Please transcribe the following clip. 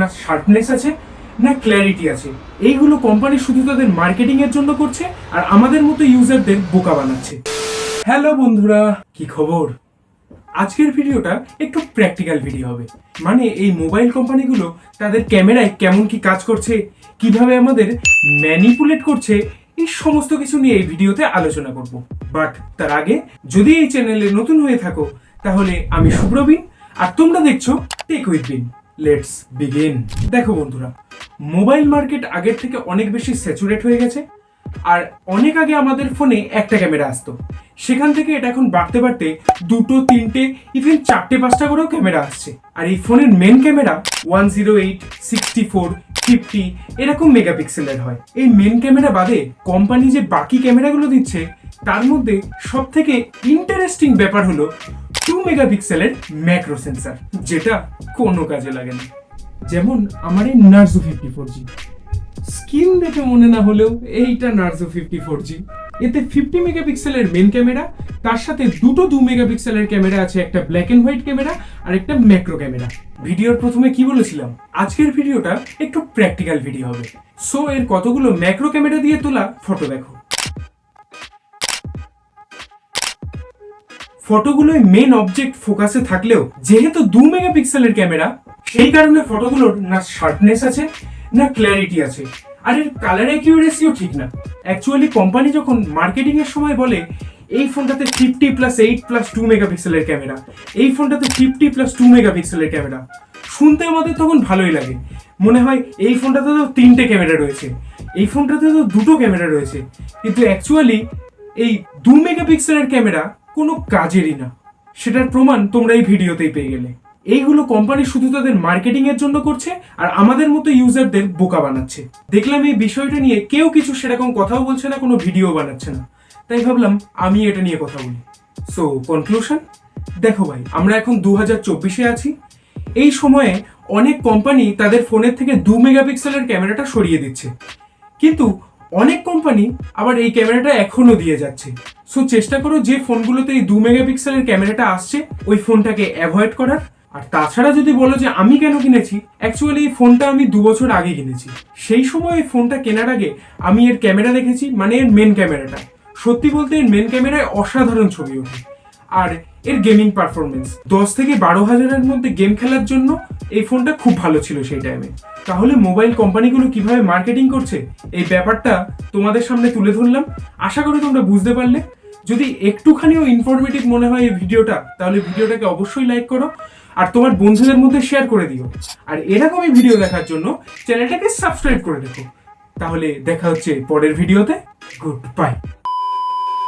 না শার্পনেস আছে, না ক্ল্যারিটি আছে। এইগুলো কোম্পানি শুধু তাদের মার্কেটিং এর জন্য করছে আর আমাদের মতো ইউজারদের বোকা বানাচ্ছে। হ্যালো বন্ধুরা, কি খবর? আজকের ভিডিওটা একটু প্র্যাকটিক্যাল ভিডিও হবে। মানে এই মোবাইল কোম্পানিগুলো তাদের ক্যামেরায় কেমন কি কাজ করছে, কীভাবে আমাদের ম্যানিপুলেট করছে, এই সমস্ত কিছু নিয়ে এই ভিডিওতে আলোচনা করব। বাট তার আগে, যদি এই চ্যানেলে নতুন হয়ে থাকো, তাহলে আমি শুভ্রবীন আর তোমরা দেখছ tech with Bin let's begin দেখো বন্ধুরা মোবাইল মার্কেট আগের থেকে অনেক বেশি স্যাচুরেট হয়ে গেছে, আর অনেক আগে আমাদের ফোনে একটা ক্যামেরা আসতো। সেখান থেকে এটা এখন বাড়তে বাড়তে দুটো, তিনটে ইভেন চারটে, পাঁচটা করেও ক্যামেরা আসছে। আর এই ফোনের main camera one zero eight sixty four fifty এরকম মেগাপিক্সেলের হয়। এই মেন ক্যামেরা বাদে কোম্পানি যে বাকি ক্যামেরাগুলো দিচ্ছে, তার মধ্যে সব থেকে ইন্টারেস্টিং ব্যাপার হলো টু মেগাপিক্সেলের ম্যাক্রো সেন্সার যেটা কোনো কাজে লাগে না। যেমন আমার এই Narzo fifty four G screen দেখে মনে না হলেও এইটা নার্জো ফিফটি ফোর জি এতে ফিফটি মেগাপিক্সেলের মেন ক্যামেরা তার সাথে দুটো দু মেগাপিক্সেলের ক্যামেরা আছে, একটা ব্ল্যাক এন্ড হোয়াইট ক্যামেরা আর একটা ম্যাক্রো ক্যামেরা ভিডিওর প্রথমে কি বলেছিলাম? আজকের ভিডিওটা একটু প্র্যাকটিক্যাল ভিডিও হবে। সো এর কতগুলো ম্যাক্রো ক্যামেরা দিয়ে তোলা? ফটো দেখো। ফটোগুলোয় মেন অবজেক্ট ফোকাসে থাকলেও, যেহেতু দু মেগাপিক্সেলের ক্যামেরা সেই কারণে ফটোগুলোর না শার্পনেস আছে, না ক্ল্যারিটি আছে। আর এর কালার অ্যাকিউরেসিও ঠিক না। অ্যাকচুয়ালি কোম্পানি যখন মার্কেটিং এর সময় বলে, এই ফোনটাতে fifty plus eight plus two মেগাপিক্সেলের ক্যামেরা এই ফোনটাতে ফিফটি প্লাস টু মেগাপিক্সেলের ক্যামেরা শুনতে আমাদের তখন ভালোই লাগে। মনে হয় এই ফোনটাতে তো তিনটে ক্যামেরা রয়েছে, এই ফোনটাতে তো দুটো ক্যামেরা রয়েছে। কিন্তু অ্যাকচুয়ালি এই দু মেগাপিক্সেলের ক্যামেরা কোনো কাজেরই না। সেটার প্রমাণ তোমরা এই ভিডিওতেই পেয়ে গেলে। এইগুলো কোম্পানি শুধু তাদের মার্কেটিং এর জন্য করছে আর আমাদের মতো ইউজারদের বোকা বানাচ্ছে। দেখলাম এই বিষয়টা নিয়ে কেউ কিছু সেরকম কথাও বলছে না, কোনো ভিডিও বানাচ্ছে না। তাই ভাবলাম আমি এটা নিয়ে কথা বলি। সো কনক্লুশন দেখো ভাই, আমরা এখন দু হাজার চব্বিশে আছি। এই সময়ে অনেক কোম্পানি তাদের ফোনের থেকে দু মেগাপিক্সেলের ক্যামেরাটা সরিয়ে দিচ্ছে। কিন্তু অনেক কোম্পানি আবার এই ক্যামেরাটা এখনও দিয়ে যাচ্ছে। সো চেষ্টা করো যে ফোনগুলোতে এই দু মেগাপিক্সেলের ক্যামেরাটা আসছে, ওই ফোনটাকে অ্যাভয়েড করার। আর তাছাড়া যদি বলো যে আমি কেন কিনেছি অ্যাকচুয়ালি এই ফোনটা আমি দু বছর আগে কিনেছি। সেই সময় এই ফোনটা কেনার আগে আমি এর ক্যামেরা দেখেছি মানে এর মেন ক্যামেরাটা সত্যি বলতে এর মেন ক্যামেরায় অসাধারণ ছবি ওঠে। আর এর গেমিং পারফরমেন্স দশ থেকে বারো হাজারের মধ্যে গেম খেলার জন্য এই ফোনটা খুব ভালো ছিল সেই টাইমে তাহলে মোবাইল কোম্পানিগুলো কীভাবে মার্কেটিং করছে? এই ব্যাপারটা তোমাদের সামনে তুলে ধরলাম। আশা করি তোমরা বুঝতে পারলে। যদি একটুখানিও ইনফরমেটিভ মনে হয় এই ভিডিওটা, তাহলে ভিডিওটাকে অবশ্যই লাইক করো আর তোমার বন্ধুদের মধ্যে শেয়ার করে দিও। আর এরকমই ভিডিও দেখার জন্য চ্যানেলটাকে সাবস্ক্রাইব করে রেখো। তাহলে দেখা হচ্ছে পরের ভিডিওতে গুড বাই